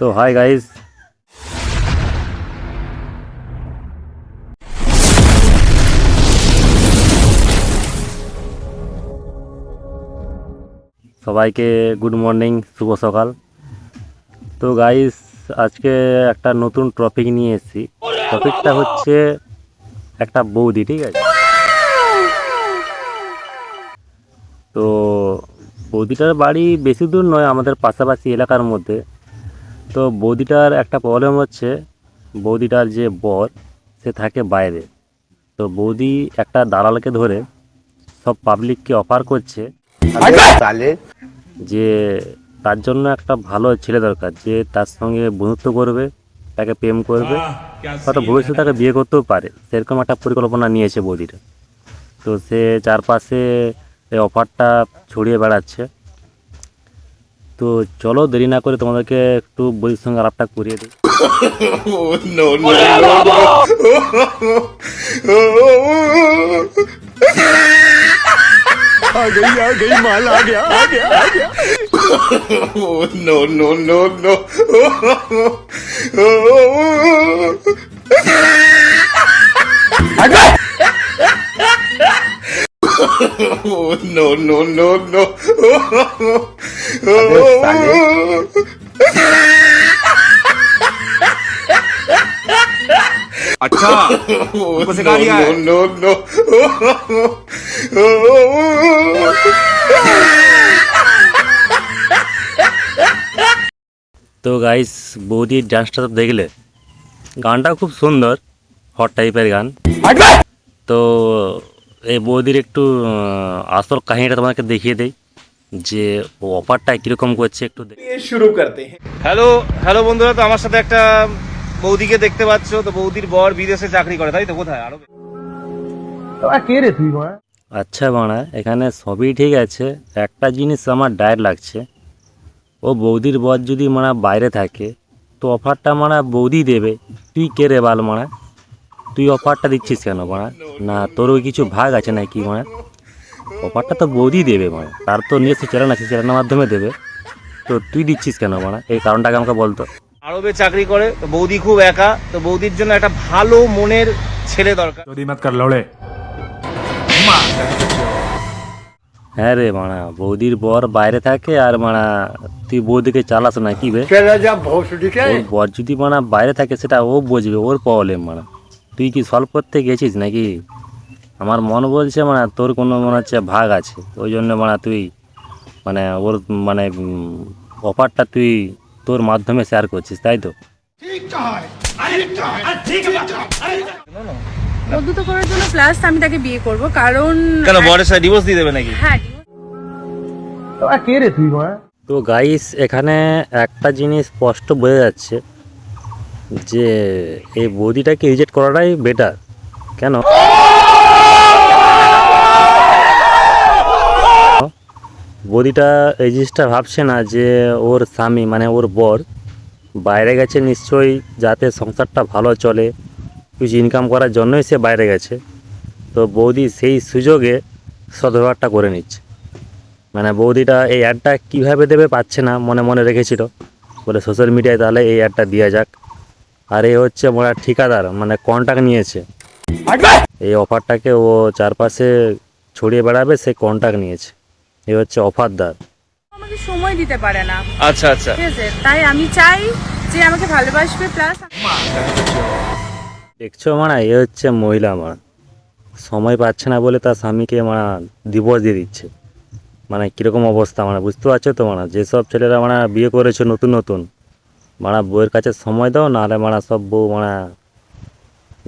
তো hi guys সবাইকে good morning শুভ সকাল। তো গাইস আজকে একটা নতুন টপিক নিয়ে এসেছি। টপিকটা হচ্ছে একটা বৌদি, ঠিক আছে? তো বৌদিটার বাড়ি বেশি দূর নয়, আমাদের পাশাপাশি এলাকার মধ্যে। তো বৌদিটার একটা প্রবলেম হচ্ছে বৌদিটার যে বর সে থাকে বাইরে। তো বৌদি একটা দালালকে ধরে সব পাবলিককে অফার করছে। যে তার জন্য একটা ভালো ছেলে দরকার যে তার সঙ্গে বন্ধুত্ব করবে তাকে প্রেম করবে হয়তো ভবিষ্যতে তাকে বিয়ে করতেও পারে। সেরকম একটা পরিকল্পনা নিয়েছে বৌদিটা। তো সে চারপাশে এই অফারটা ছড়িয়ে বেড়াচ্ছে। তো চলো দেরি না করে তোমাদেরকে একটু বৌদির সঙ্গে আলাপটা করিয়ে দিই। No, no, no, no. no, no, no, no. अच्छा तुमको सिखा दिया है no, no, no. তো গাইস বৌদির ডান্সটা তো দেখলে গানটা খুব সুন্দর হট টাইপের গান তো এই বৌদির একটু আসল কাহিনীটা তোমাকে দেখিয়ে দেই যে ও অফারটা কীরকম করছে একটু দেখ- হ্যালো হ্যালো বন্ধুরা তো আমার সাথে একটা বৌদিকে দেখতে পাচ্ছ তো বৌদির বর বিদেশে চাকরি করে তাই তো? কোথায়? আরবে আচ্ছা বাড়া এখানে সবই ঠিক আছে একটা জিনিস আমার ডায়ের লাগছে। ও বৌদির বর যদি মারা বাইরে থাকে তো অফারটা মারা বৌদি দেবে। তুই কে রে বাল মারা? তুই অফারটা দিচ্ছিস কেন মারা? না তোর ওই কিছু ভাগ আছে নাকি মারা? অফারটা তো বৌদি দেবে মারা। তার তো নিজস্ব চ্যানেল আছে চ্যানেলের মাধ্যমে দেবে। তো তুই দিচ্ছিস কেন মারা? এই কারণটাকে আমাকে বলতো আরবে চাকরি করে বৌদি খুব একা তো বৌদির জন্য একটা ভালো মনের ছেলে দরকার। যদি মত লড়ে। হ্যাঁ রে মানা বৌদির বর বাইরে থাকে আর মানা তুই বৌদিকে চালাস না কি বে? বর যদি মানা বাইরে থাকে সেটা ও বুঝবে ওর প্রবলেম মানা তুই কি সলভ করতে গেছিস নাকি? আমার মন বলছে মানে তোর কোনো মনে হচ্ছে ভাগ আছে। ওই জন্য মানে তুই মানে ওর মানে অফারটা তুই তোর মাধ্যমে শেয়ার করছিস তাই তো? করার জন্য প্লাস আমি তাকে বিয়ে করব কারণ কেন বরের সাথে ডিভোর্স দিয়ে দেবে নাকি? হ্যাঁ তো গাইস এখানে একটা জিনিস স্পষ্ট বোঝা যাচ্ছে। যে এই বৌদিটাকে রিজেক্ট করাটাই বেটার কেন? বৌদিটা এই জিনিসটা ভাবছে না যে ওর স্বামী মানে ওর বর বাইরে গেছে নিশ্চয়ই, যাতে সংসারটা ভালো চলে, কিছু ইনকাম করার জন্যই সে বাইরে গেছে। তো বৌদি সেই সুযোগে সদ্ব্যবহারটা করে নিচ্ছে। মানে বৌদিটা এই অ্যাডটা কীভাবে দেবে পাচ্ছে না, মনে মনে রেখেছিল। বলে সোশ্যাল মিডিয়ায় তাহলে এই অ্যাডটা দেওয়া যাক। আর এ হচ্ছে মোরা ঠিকাদার মানে কন্ট্যাক্ট নিয়েছে। এই অফারটাকে ও চারপাশে ছড়িয়ে বেড়াবে সে কন্ট্যাক্ট নিয়েছে। এ হচ্ছে অফারদার। আমাকে সময় দিতে পারে না। আচ্ছা আচ্ছা। ঠিক আছে তাই আমি চাই যে আমাকে ভালোবাসবে প্লাস দেখছ মারা এ হচ্ছে মহিলা মারা। সময় পাচ্ছে না বলে তার স্বামীকে মারা ডিভোর্স দিয়ে দিচ্ছে। মানে কীরকম অবস্থা মানে বুঝতে পারছ তো মানে যেসব ছেলেরা মানে বিয়ে করেছে নতুন নতুন মারা বউয়ের কাছে সময় দাও নাহলে মারা সব বউ মারা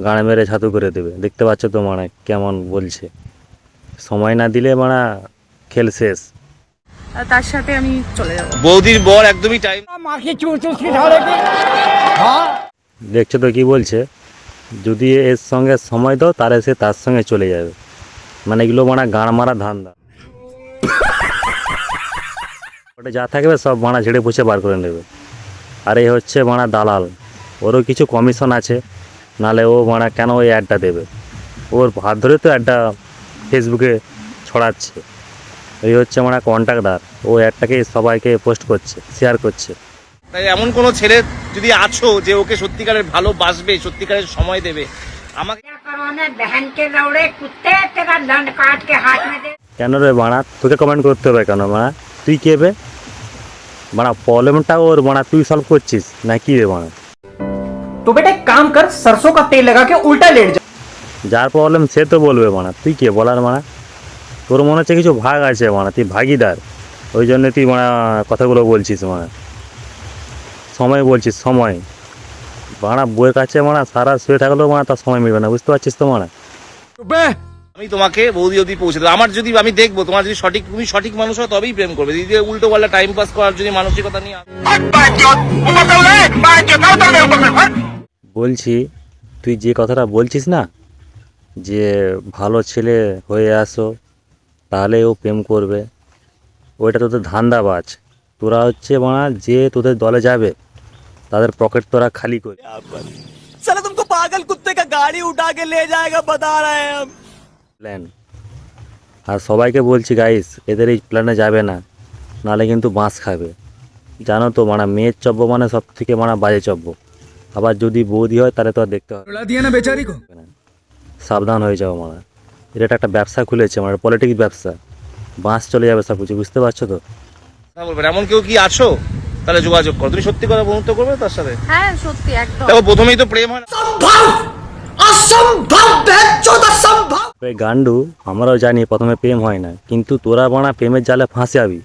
গাড়ে মেরে ছাতু করে দেবে। দেখতে পাচ্ছ তো মানে কেমন বলছে। সময় না দিলে মারা খেল শেষ। তার সাথে আমি চলে যাব। বৌদির বর একদমই টাইম দেখছ তো কি বলছে? যদি এর সঙ্গে সময় দাও তাহলে সে তার সঙ্গে চলে যাবে। মানে এগুলো মারা গাঁড় মারা ধান্দা। ওটা যা থাকবে সব মারা ঝেড়ে পুছে বার করে নেবে। আর এই হচ্ছে মানা দালাল। ওরও কিছু কমিশন আছে নালে ও মানা কেন ওই অ্যাডটা দেবে? ওর হাত ধরে তো অ্যাডটা ফেসবুকে ছড়াচ্ছে। এই হচ্ছে মানা কন্ট্যাক্টদার ও অ্যাডটাকে সবাইকে পোস্ট করছে শেয়ার করছে। তাই এমন কোনো ছেলে যদি আছো যে ওকে সত্যিকারের ভালোবাসবে সত্যিকারের সময় দেবে আমাকে কেন রে বাড়া তোকে কমেন্ট করতে হবে কেন মা তুই কে বে বাড়া প্রবলেমটা ওর বাড়া তুই সলভ করছিস না কি রে বাড়া तो बेटा एक काम कर सरसों का तेल लगा के उल्टा लेट जा যার প্রবলেম সে তো বলবে মানা তুই কে বলার মানা তোর মনে হচ্ছে কিছু ভাগ আছে মানা তুই ভাগিদার ওই জন্য তুই মানা কথাগুলো বলছিস মানা সময় বলছিস সময় মানা বইয়ের কাছে মানা সারা শুয়ে থাকলেও মানা তার সময় মিলবে না বুঝতে পারছিস তো মানা আমি তোমাকে বৌদি অবধি পৌঁছে দেবো। আমার যদি আমি দেখব তোমার যদি সঠিক তুমি সঠিক মানুষ হয় তবেই প্রেম করবে। যদি উল্টো পাল্লা টাইম পাস করার যদি মানসিকতা নিয়ে বলছি তুই যে কথাটা বলছিস না যে ভালো ছেলে হয়ে আসো তাহলে ও প্রেম করবে। ওইটা তোদের ধান্দাবাজ। তোরা হচ্ছে মানা যে তোদের দলে যাবে তাদের পকেট তোরা খালি করে। সালা তুমকো পাগল কুত্তে কা গাড়ি উঠা কে লে জায়েগা বাতা রহে হম। প্ল্যান আর সবাইকে বলছি গাইস এদের এই প্ল্যানে যাবে না। নালে কিন্তু বাঁশ খাবে। জানো তো মানে মেয়ের চব্য মানে সব থেকে মানে বাজে চব্য। আবার যদি বৌদি হয় তাহলে তো আর দেখতে হবে সাবধান হয়ে যাব মানে এটা একটা ব্যবসা খুলেছে মানে পলিটিক্স ব্যবসা। বাঁশ চলে যাবে সব কিছু বুঝতে পারছ তো? এমন কেউ কি আছো? তাহলে যোগাযোগ করো। তুমি সত্যি কথা বন্ধুত্ব করবে তার সাথে? হ্যাঁ সত্যি একদম। প্রথমেই তো প্রেম হয় না। ওই গান্ডু আমরাও জানি প্রথমে প্রেম হয় না কিন্তু তোরা বানা প্রেমের জালে ফাঁসাবি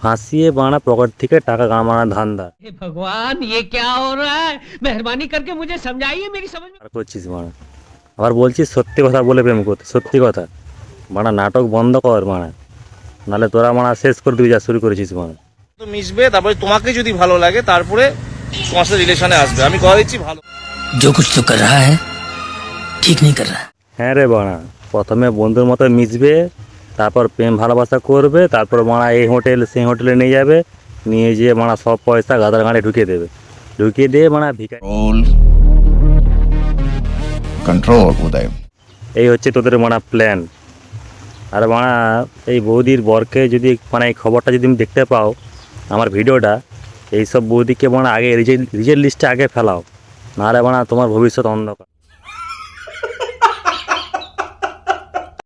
ফাঁসিয়ে বানা পকেট থেকে টাকা কামানা ধান্দা हे भगवान ये क्या हो रहा है मेहरबानी करके मुझे समझाइए मेरी समझ में আর করছিস মানা আবার বলছিস সত্যি কথা বলে প্রেম করতে সত্যি কথা মানা নাটক বন্ধ কর মানা নাহলে তোরা মানা শেষ করে দিবি যা শুরু করেছিস মানা তো মিশবে তারপরে তোমাকে যদি ভালো লাগে তারপরে তোমার সাথে রিলেশনে আসবে আমি কথা দিচ্ছি ভালো जो कुछ तो कर रहा है ठीक नहीं कर रहा হ্যাঁ রে বানা প্রথমে বন্ধুর মতো মিশবে তারপর প্রেম ভালোবাসা করবে তারপর মানা এই হোটেল সেই হোটেলে নিয়ে যাবে নিয়ে যেয়ে মানা সব পয়সা গাদার গাঁড়ে ঢুকিয়ে দেবে ঢুকিয়ে দিয়ে মানা ভিকা Control, Uday. এই হচ্ছে তোদের মানা প্ল্যান আর মানা এই বৌদির বরকে যদি মানে এই খবরটা যদি তুমি দেখতে পাও আমার ভিডিওটা এইসব বৌদিকে মানে আগে রিজেল রিজেল লিস্টে আগে ফেলাও নাহলে মানে তোমার ভবিষ্যৎ অন্ধকার